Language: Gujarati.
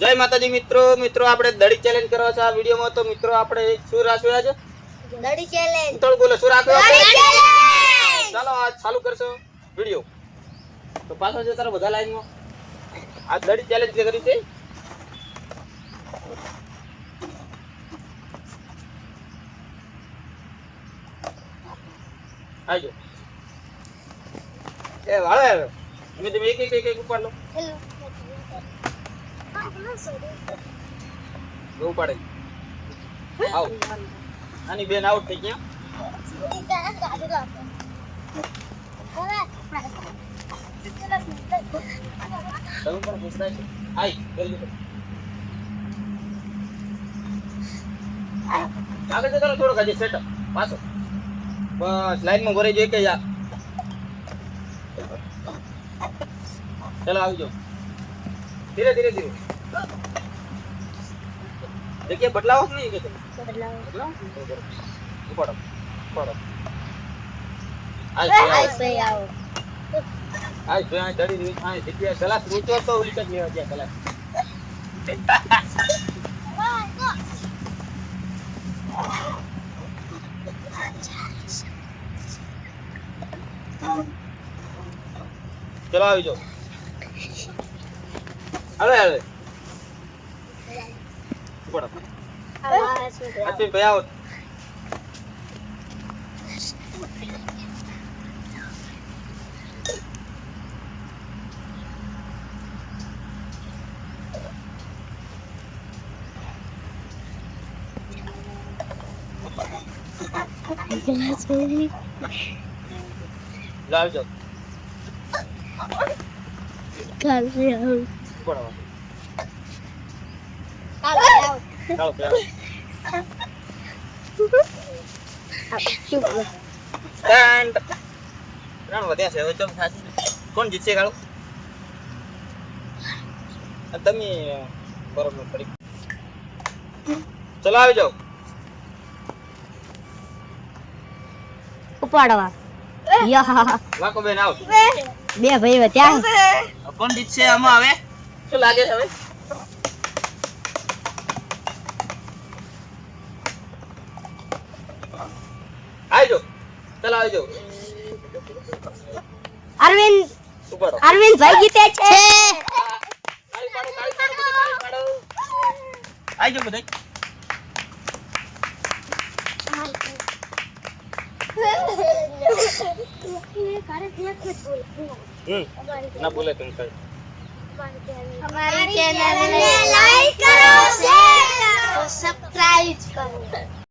જય માતાજી મિત્રો. મિત્રો આપણે દડી ચેલેન્જ કરવા છે આ વિડીયોમાં. તો મિત્રો આપણે શું રાખ્યું આજે દડી ચેલેન્જ થોડું બોલો શું રાખ્યું ચાલો આ ચાલુ કરશો વીડિયો. તો પાછો છે તારા બધા લાઈનમાં આ દડી ચેલેન્જ કરી છે? આવજો. એ વાળે હવે તમે તમે એક એક એક એક ઉપાડ લો. હેલો બહુ પડે. આવ. આની બેન આઉટ થઈ ગયા. છો થોડોક હજી પાછો. બસ લાઈનમાં ભરાઈ જાય કે યાર? ચાલો, આવજો. ધીરે ધીરે ધીરે. જગ્યા બદલાવો કે નહીં કે તમે? બદલાવો? ઉપાડો ઉપાડો આઈ છે, આઈ. આઈ છે, આઈ ચડી રહી છે, જગ્યા કલાક રૂચો તો ઉલટ જ લેવા ગયા કલાક ચલો આવી જાઓ. હવે હવે ઉપાડો અચ્છી ભાઈ આવો લો આવી જાઓ તમે બરોબર કરી ચલો આવી જાઓ ઉપાડવા. યા. બેન આવો. બે ભાઈ ત્યાં. કોણ જીતશે આમાં હવે શું લાગે છે હવે? ચલો આવી જાઓ અરવિંદ ઉપાડો અરવિંદ ભાઈ જીતે છે તાળી પાડો, તાળી પાડો, બધી તાળી પાડો. આવી જાઓ બધાય. હમ ના બોલે તમે કઈ हमारी चैनल ने लाइक करो शेयर करो सब्सक्राइब करो